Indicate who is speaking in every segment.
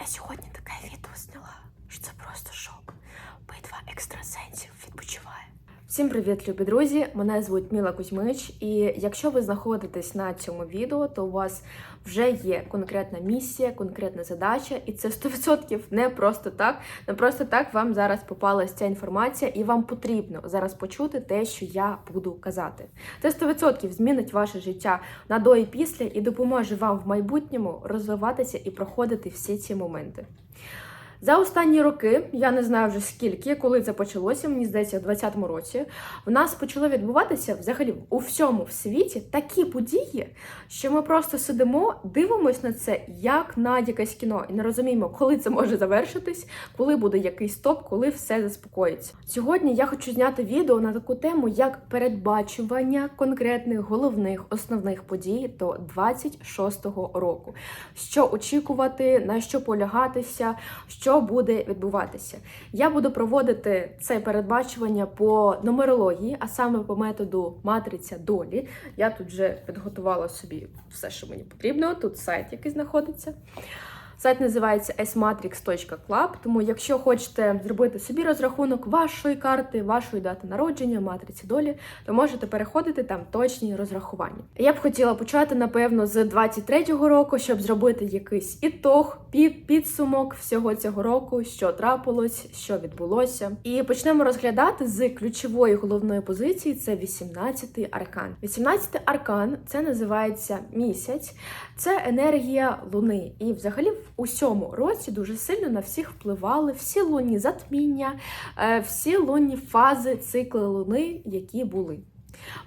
Speaker 1: Я сьогодні таке відео зняла, що це просто шок. Битва екстрасенсів відпочиває. Всім привіт, любі друзі! Мене звуть Міла Кузьмич, і якщо ви знаходитесь на цьому відео, то у вас вже є конкретна місія, конкретна задача, і це 100% не просто так. Не просто так вам зараз попалась ця інформація, і вам потрібно зараз почути те, що я буду казати. Це 100% змінить ваше життя на до і після і допоможе вам в майбутньому розвиватися і проходити всі ці моменти. За останні роки, я не знаю вже скільки, коли це почалося, мені здається, в 2020 році, в нас почало відбуватися взагалі у всьому в світі такі події, що ми просто сидимо, дивимося на це як на якесь кіно, і не розуміємо, коли це може завершитись, коли буде якийсь стоп, коли все заспокоїться. Сьогодні я хочу зняти відео на таку тему, як передбачування конкретних головних основних подій до 26-го року. Що очікувати, на що полягатися, що буде відбуватися. Я буду проводити це передбачування по нумерології, а саме по методу матриця долі. Я тут вже підготувала собі все, що мені потрібно. Тут сайт, який знаходиться. Сайт називається smatrix.club, тому якщо хочете зробити собі розрахунок вашої карти, вашої дати народження, матриці долі, то можете переходити там точні розрахування. Я б хотіла почати, напевно, з 23-го року, щоб зробити якийсь ітог, підсумок всього цього року, що трапилось, що відбулося. І почнемо розглядати з ключової головної позиції це 18-й аркан. 18-й аркан це називається місяць, це енергія луни. І взагалі в сьому році дуже сильно на всіх впливали всі лунні затміння, е, всі лунні фази, цикли луни, які були.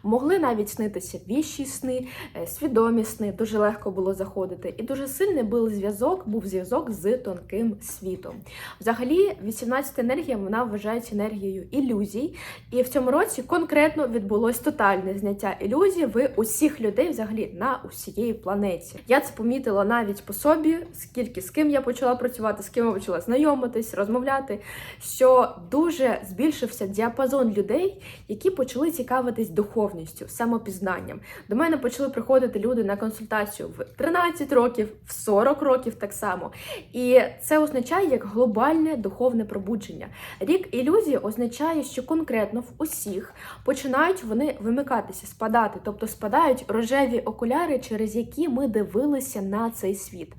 Speaker 1: Могли навіть снитися віщі сни, е, свідомі сни, дуже легко було заходити. І дуже сильний був зв'язок, був зв'язок з тонким світом. Взагалі, 18 енергія вона вважається енергією ілюзій. І в цьому році конкретно відбулось тотальне зняття ілюзій в усіх людей, взагалі на усієї планеті. Я це помітила навіть по собі, скільки з ким я почала працювати, з ким я почала знайомитись, розмовляти. Що дуже збільшився діапазон людей, які почали цікавитись духовністю, самопізнанням. До мене почали приходити люди на консультацію в 13 років, в 40 років так само. І це означає як глобальне духовне пробудження. Рік ілюзії означає, що конкретно в усіх починають вони вимикатися, спадати, тобто спадають рожеві окуляри, через які ми дивилися на цей світ.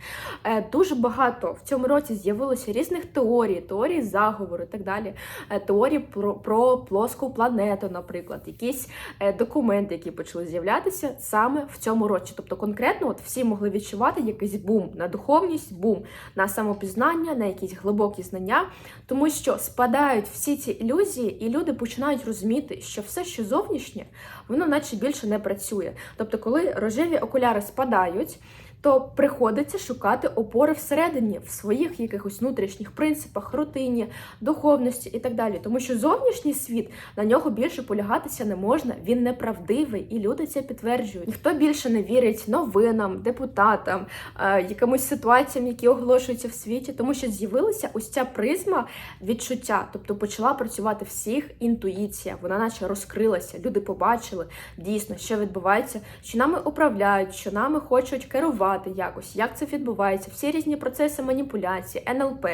Speaker 1: Е, Дуже багато в цьому році з'явилося різних теорій, теорій заговору і так далі. Е, Теорії про, про плоску планету, наприклад, якісь документи, які почали з'являтися саме в цьому році. Тобто, конкретно, от всі могли відчувати якийсь бум на духовність, бум на самопізнання, на якісь глибокі знання, тому що спадають всі ці ілюзії, і люди починають розуміти, що все, що зовнішнє, воно наче більше не працює. Тобто, коли рожеві окуляри спадають. То приходиться шукати опори всередині, в своїх якихось внутрішніх принципах, рутині, духовності і так далі. Тому що зовнішній світ на нього більше полягатися не можна, він неправдивий, і люди це підтверджують. Ніхто більше не вірить новинам, депутатам, е, якимось ситуаціям, які оголошуються в світі, тому що з'явилася ось ця призма відчуття, тобто почала працювати всіх інтуїція. Вона наче розкрилася. Люди побачили дійсно, що відбувається, що нами управляють, що нами хочуть керувати якось, як це відбувається, всі різні процеси маніпуляції, НЛП.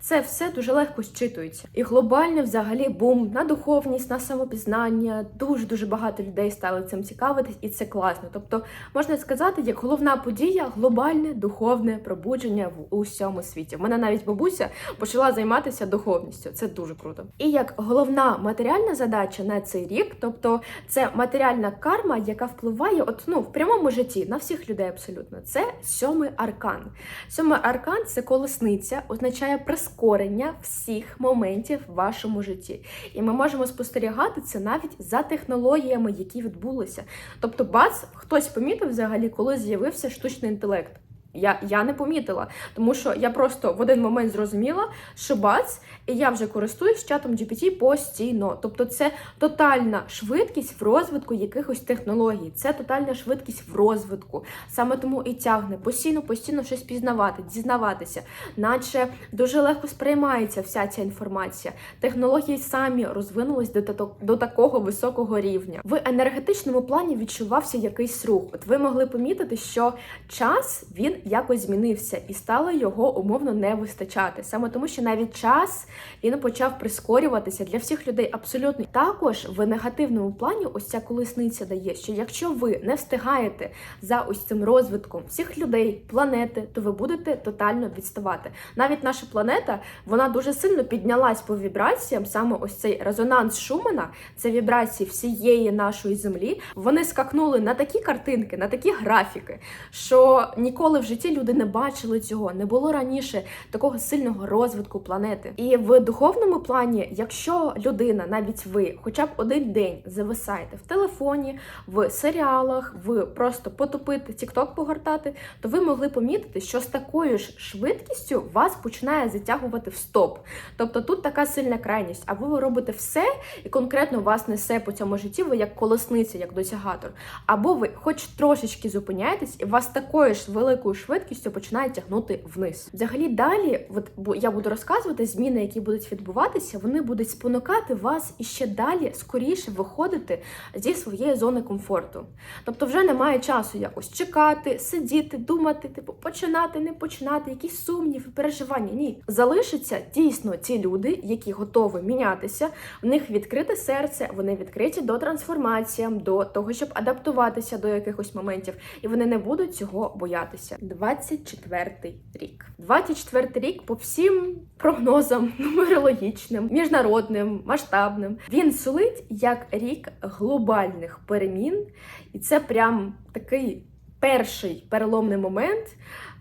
Speaker 1: Це все дуже легко зчитується. І глобальний взагалі бум на духовність, на самопізнання. Дуже дуже багато людей стали цим цікавитись, і це класно. Тобто, можна сказати, як головна подія глобальне духовне пробудження в усьому світі. В мене навіть бабуся почала займатися духовністю. Це дуже круто. І як головна матеріальна задача на цей рік, тобто це матеріальна карма, яка впливає от, ну, в прямому житті на всіх людей абсолютно. Це сьомий аркан. Сьомий аркан це колесниця, означає прискорення всіх моментів в вашому житті. І ми можемо спостерігати це навіть за технологіями, які відбулися. Тобто, бац, хтось помітив взагалі, коли з'явився штучний інтелект. Я я не помітила, тому що я просто в один момент зрозуміла, що бац, і я вже користуюсь чатом GPT постійно. Тобто, це тотальна швидкість в розвитку якихось технологій, це тотальна швидкість в розвитку. Саме тому і тягне постійно, постійно щось пізнавати, дізнаватися, наче дуже легко сприймається вся ця інформація. Технології самі розвинулись до, до, такого високого рівня. В енергетичному плані відчувався якийсь рух. От ви могли помітити, що час він якось змінився і стало його умовно не вистачати. Саме тому, що навіть час він почав прискорюватися для всіх людей абсолютно. Також в негативному плані ось ця колесниця дає, що якщо ви не встигаєте за ось цим розвитком всіх людей, планети, то ви будете тотально відставати. Навіть наша планета вона дуже сильно піднялась по вібраціям. Саме ось цей резонанс Шумана, це вібрації всієї нашої землі. Вони скакнули на такі картинки, на такі графіки, що ніколи в житті люди не бачили цього. Не було раніше такого сильного розвитку планети. І в духовному плані, якщо людина, навіть ви, хоча б один день зависаєте в телефоні, в серіалах, в просто потупити, тікток погортати, то ви могли помітити, що з такою ж швидкістю вас починає затягувати в стоп. Тобто тут така сильна крайність, або ви робите все, і конкретно вас несе по цьому житті, ви як колесниця, як досягатор, або ви хоч трошечки зупиняєтесь, і вас такою ж великою швидкістю починає тягнути вниз. Взагалі, далі, от бо я буду розказувати зміни, які будуть відбуватися, вони будуть спонукати вас і ще далі скоріше виходити зі своєї зони комфорту. Тобто, вже немає часу якось чекати, сидіти, думати, типу, починати, не починати, якісь сумніви, переживання. Ні, залишаться дійсно ті люди, які готові мінятися. В них відкрите серце, вони відкриті до трансформаціям, до того, щоб адаптуватися до якихось моментів, і вони не будуть цього боятися. 24-й рік. 24-й рік по всім прогнозам нумерологічним, міжнародним, масштабним. Він сулить як рік глобальних перемін, і це прям такий перший переломний момент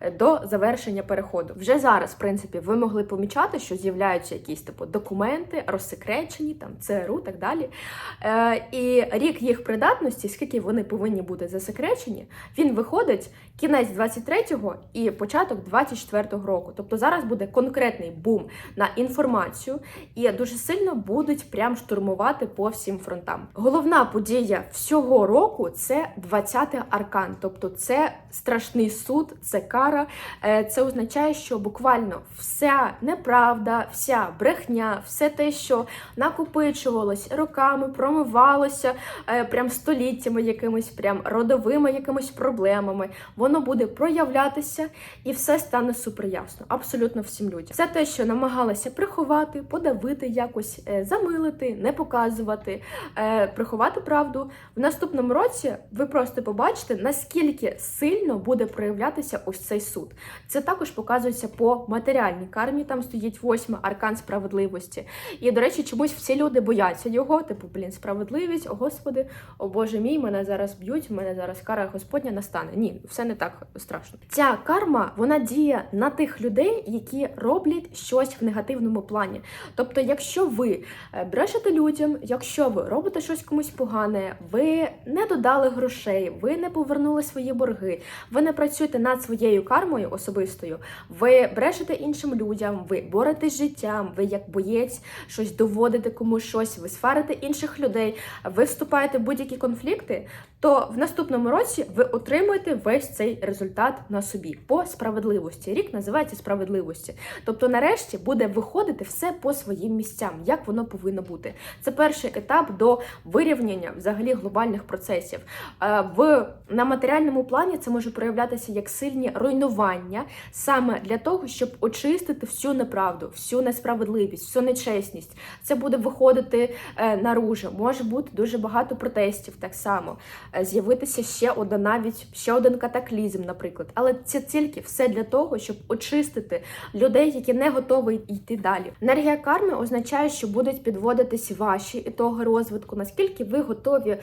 Speaker 1: до завершення переходу. Вже зараз, в принципі, ви могли помічати, що з'являються якісь типу документи, розсекречені, там ЦРУ так далі. Е, і рік їх придатності, скільки вони повинні бути засекречені, він виходить кінець 23-го і початок 24-го року. Тобто зараз буде конкретний бум на інформацію, і дуже сильно будуть прям штурмувати по всім фронтам. Головна подія всього року це 20-й аркан, тобто це страшний суд, це кара. Е, Це означає, що буквально вся неправда, вся брехня, все те, що накопичувалось роками, промивалося е, прям століттями, якимись прям родовими якимись проблемами, воно буде проявлятися і все стане супер ясно. Абсолютно всім людям. Все те, що намагалися приховати, подавити, якось е, замилити, не показувати, приховати правду. В наступному році ви просто побачите, наскільки сильно буде проявлятися ось цей суд. Це також показується по матеріальній кармі. Там стоїть восьма аркан справедливості. І, до речі, чомусь всі люди бояться його. Типу, блін, справедливість, о Господи, о Боже мій, мене зараз б'ють, мене зараз кара Господня настане. Ні, все не так страшно. Ця карма вона діє на тих людей, які роблять щось в негативному плані. Тобто, якщо ви е, брешете людям, якщо ви робите щось комусь погане, ви не додали грошей, ви не повернули свої борги, ви не працюєте над своєю кармою особистою, ви брешете іншим людям, ви боретесь життям, ви як боєць щось доводите комусь щось, ви сварите інших людей, ви вступаєте в будь-які конфлікти, то в наступному році ви отримуєте весь цей результат на собі по справедливості. Рік називається справедливості. Тобто, нарешті буде виходити все по своїм місцям, як воно повинно бути. Це перший етап до вирівняння взагалі глобальних процесів. Е, В на матеріальному плані це може проявлятися як сильні руйнування саме для того, щоб очистити всю неправду, всю несправедливість, всю нечесність. Це буде виходити е, наружу. Може бути дуже багато протестів так само. Е, З'явитися ще одна навіть ще один катаклізм, наприклад. Але це тільки все для того, щоб очистити людей, які не готові йти далі. Енергія карми означає, що будуть підводитись ваші ітоги розвитку, наскільки ви готові е,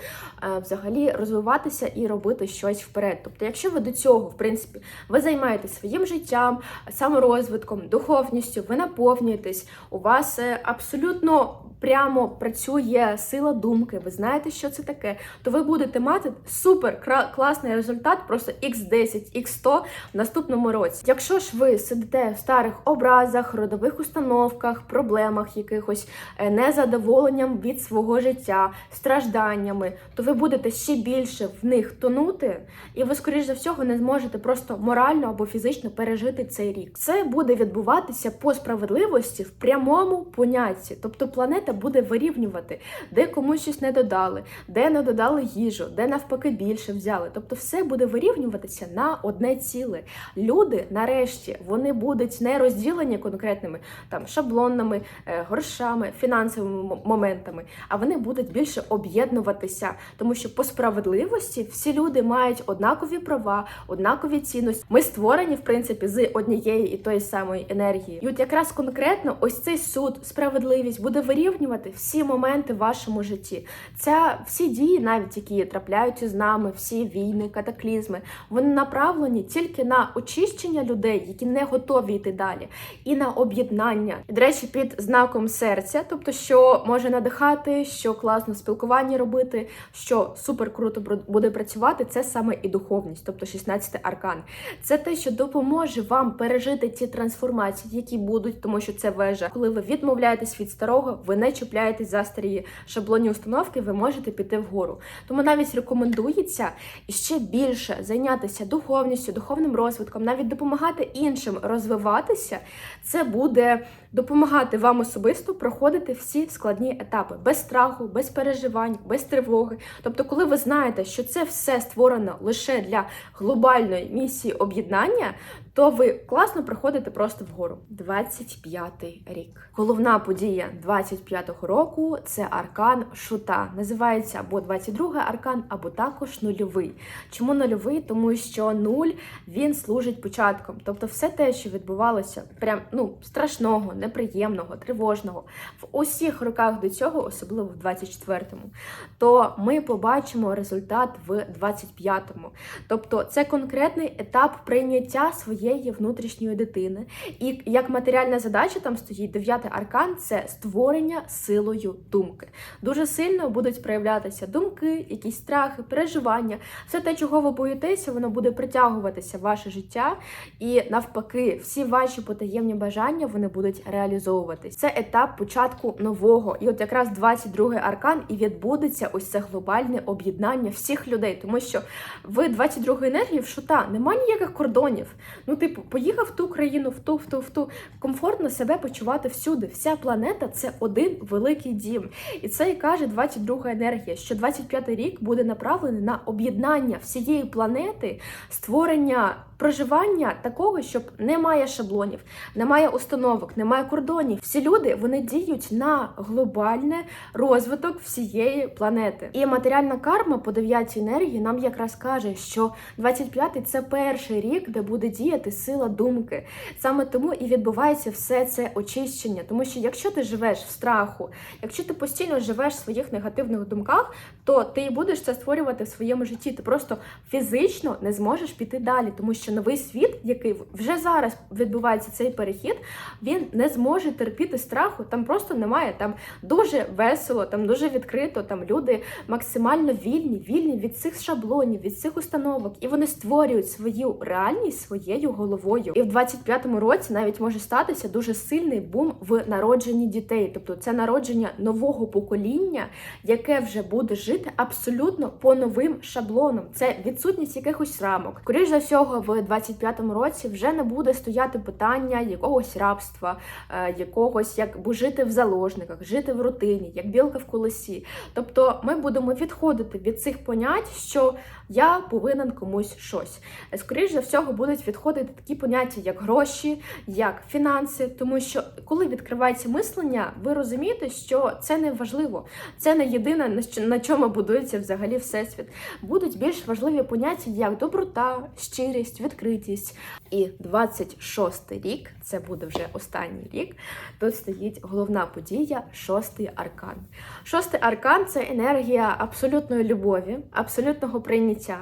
Speaker 1: взагалі розвиватися і робити щось вперед. Тобто, якщо ви до цього, в принципі, ви займаєтесь своїм життям, саморозвитком, духовністю, ви наповнюєтесь, у вас е, абсолютно прямо працює сила думки, ви знаєте, що це таке, то ви будете мати супер класний результат, просто x10, x100 в наступному році. Якщо ж ви сидите в старих образах, родових установках, проблемах якихось е, незадоволенням від свого життя, стражданнями, то ви будете ще більше в них тонути, і ви, скоріш за всього, не зможете просто морально або фізично пережити цей рік. Це буде відбуватися по справедливості в прямому понятті. Тобто планета буде вирівнювати, де комусь щось не додали, де не додали їжу, де навпаки більше взяли. Тобто, все буде вирівнюватися на одне ціле. Люди, нарешті, вони будуть не розділені конкретними там шаблонними, е, грошами, фінансовими моментами, а вони будуть більше об'єднуватися, тому що по справедливості всі люди мають однакові права, однакові цінності. Ми створені, в принципі, з однієї і тої самої енергії. І от якраз конкретно ось цей суд, справедливість буде вирівнювати всі моменти в вашому житті. Ця всі дії, навіть які трапляються з нами, всі війни, катаклізми, вони направлені тільки на очищення людей, які не готові йти далі, і на об'єднання. До речі, під знаком серця, тобто, що може надихати, що класно в спілкуванні робити, що супер круто буде працювати, це саме і духовність, тобто 16 аркан. Це те, що допоможе вам пережити ті трансформації, які будуть, тому що це вежа. Коли ви відмовляєтесь від старого, ви не чіпляєтесь за старі шаблонні установки, ви можете піти вгору. Тому навіть рекомендується ще більше зайнятися духовністю, духовним розвитком, навіть допомагати іншим розвиватися. Це буде допомагати вам особисто проходити всі складні етапи без страху, без переживань, без тривоги. Тобто, коли ви знаєте, що це все створено лише для глобальної місії об'єднання, то ви класно проходите просто вгору. 25-й рік. Головна подія 25-го року це аркан шута. Називається або 22-й аркан, або також нульовий. Чому нульовий? Тому що нуль він служить початком. Тобто, все те, що відбувалося, прям ну страшного, неприємного, тривожного в усіх роках до цього, особливо в 24-му, то ми побачимо результат в 25-му. Тобто, це конкретний етап прийняття своєї внутрішньої дитини. І як матеріальна задача там стоїть дев'ятий аркан це створення силою думки. Дуже сильно будуть проявлятися думки, якісь страхи, переживання. Все те, чого ви боїтеся, воно буде притягуватися в ваше життя, і навпаки, всі ваші потаємні бажання вони будуть реалізовуватись. Це етап початку нового. І от якраз 22-й аркан і відбудеться ось це глобальне об'єднання всіх людей, тому що в 22-й енергії в шута немає ніяких кордонів. Ну, типу, поїхав в ту країну, в ту, в ту, в ту. Комфортно себе почувати всюди. Вся планета це один великий дім. І це і каже 22 енергія, що 25-й рік буде направлений на об'єднання всієї планети, створення проживання такого, щоб немає шаблонів, немає установок, немає кордонів. Всі люди вони діють на глобальне розвиток всієї планети. І матеріальна карма по дев'ятій енергії нам якраз каже, що 25-й – це перший рік, де буде діяти сила думки. Саме тому і відбувається все це очищення. Тому що якщо ти живеш в страху, якщо ти постійно живеш в своїх негативних думках, то ти будеш це створювати в своєму житті. Ти просто фізично не зможеш піти далі, тому що новий світ, який вже зараз відбувається цей перехід, він не зможе терпіти страху. Там просто немає. Там дуже весело, там дуже відкрито. Там люди максимально вільні, вільні від цих шаблонів, від цих установок, і вони створюють свою реальність своєю головою. І в 25-му році навіть може статися дуже сильний бум в народженні дітей, тобто це народження нового покоління, яке вже буде жити абсолютно по новим шаблонам. Це відсутність якихось рамок. Скоріш за всього, в 25-му році вже не буде стояти питання якогось рабства, е, якогось як бо жити в заложниках, жити в рутині, як білка в колесі. Тобто ми будемо відходити від цих понять, що я повинен комусь щось. Скоріше за всього, будуть відходити такі поняття, як гроші, як фінанси, тому що коли відкривається мислення, ви розумієте, що це не важливо, це не єдине на чому будується взагалі всесвіт. Будуть більш важливі поняття, як доброта, щирість, відкритість. І 26-й рік, це буде вже останній рік. Тут стоїть головна подія, шостий аркан. Шостий аркан це енергія абсолютної любові, абсолютного прийняття.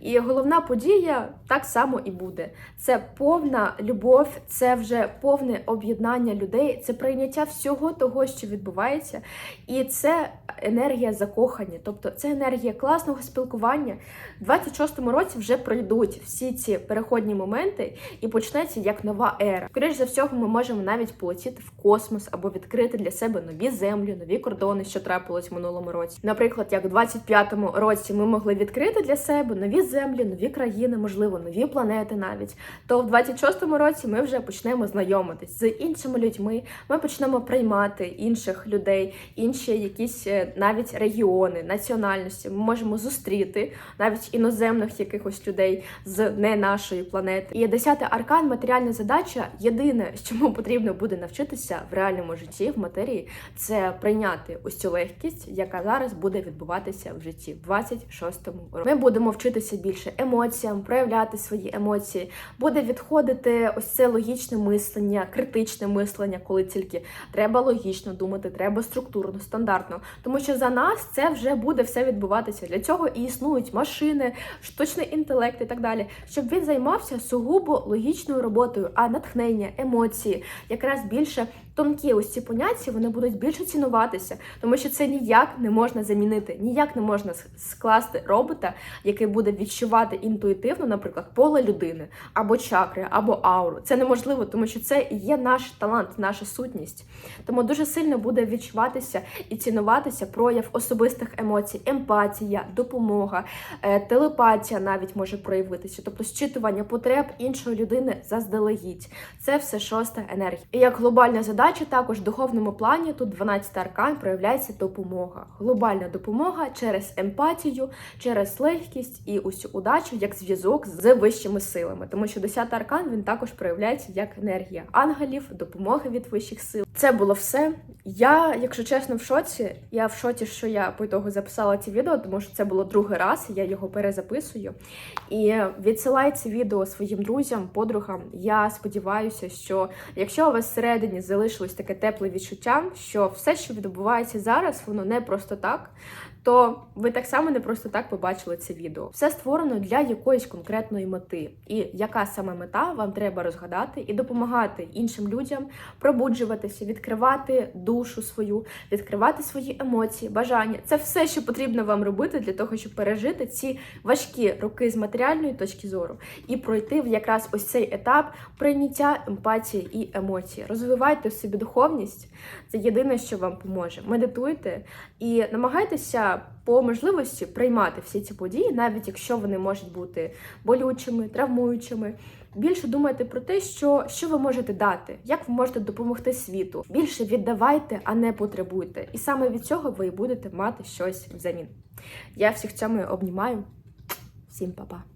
Speaker 1: І головна подія так само і буде. Це повна любов, це вже повне об'єднання людей, це прийняття всього того, що відбувається. І це енергія закохання, тобто це енергія класного спілкування. В 26-му році вже пройдуть всі ці переходні моменти і почнеться як нова ера. Скоріш за всього, ми можемо навіть полетіти в космос або відкрити для себе нові землі, нові кордони, що трапилось в минулому році. Наприклад, як у 25-му році ми могли відкрити для себе нові землі, нові країни, можливо, нові планети навіть. То в 26-му році ми вже почнемо знайомитись з іншими людьми. Ми почнемо приймати інших людей, інші якісь е, навіть регіони, національності. Ми можемо зустріти навіть іноземних якихось людей з не нашої планети. І десятий аркан матеріальна задача. Єдине, чому потрібно буде навчитися в реальному житті, в матерії, це прийняти ось цю легкість, яка зараз буде відбуватися в житті в 26-му році. Ми будемо вчитися більше емоціям, проявляти свої емоції. Буде відходити ось це логічне мислення, критичне мислення, коли тільки треба логічно думати, треба структурно, стандартно. Тому що за нас це вже буде все відбуватися. Для цього і існують машини, штучний інтелект і так далі, щоб він займався сугубо логічною роботою, а натхнення, емоції, якраз більше тонкі ось ці поняття, вони будуть більше цінуватися, тому що це ніяк не можна замінити, ніяк не можна скласти робота, який буде відчувати інтуїтивно, наприклад, поле людини, або чакри, або ауру. Це неможливо, тому що це є наш талант, наша сутність. Тому дуже сильно буде відчуватися і цінуватися прояв особистих емоцій, емпатія, допомога, е, телепатія навіть може проявитися, тобто зчитування потреб іншої людини заздалегідь. Це все шоста енергія. І як глобальна задача, також в духовному плані тут 12 аркан проявляється допомога. Глобальна допомога через емпатію, через легкість і усю удачу як зв'язок з вищими силами. Тому що 10 аркан він також проявляється як енергія ангелів, допомоги від вищих сил. Це було все. Я, якщо чесно, в шоці. Я в шоці, що я по ітогу записала це відео, тому що це було другий раз. Я його перезаписую. І відсилаю це відео своїм друзям, подругам. Я сподіваюся, що якщо у вас всередині залишилось таке тепле відчуття, що все, що відбувається зараз, воно не просто так. То ви так само не просто так побачили це відео. Все створено для якоїсь конкретної мети. І яка саме мета вам треба розгадати і допомагати іншим людям пробуджуватися, відкривати душу свою, відкривати свої емоції, бажання. Це все, що потрібно вам робити для того, щоб пережити ці важкі роки з матеріальної точки зору і пройти в якраз ось цей етап прийняття емпатії і емоції. Розвивайте в собі духовність. Це єдине, що вам поможе. Медитуйте і намагайтеся по можливості приймати всі ці події, навіть якщо вони можуть бути болючими, травмуючими. Більше думайте про те, що, що ви можете дати, як ви можете допомогти світу. Більше віддавайте, а не потребуйте. І саме від цього ви будете мати щось взамін. Я всіх цьому обнімаю. Всім па-па.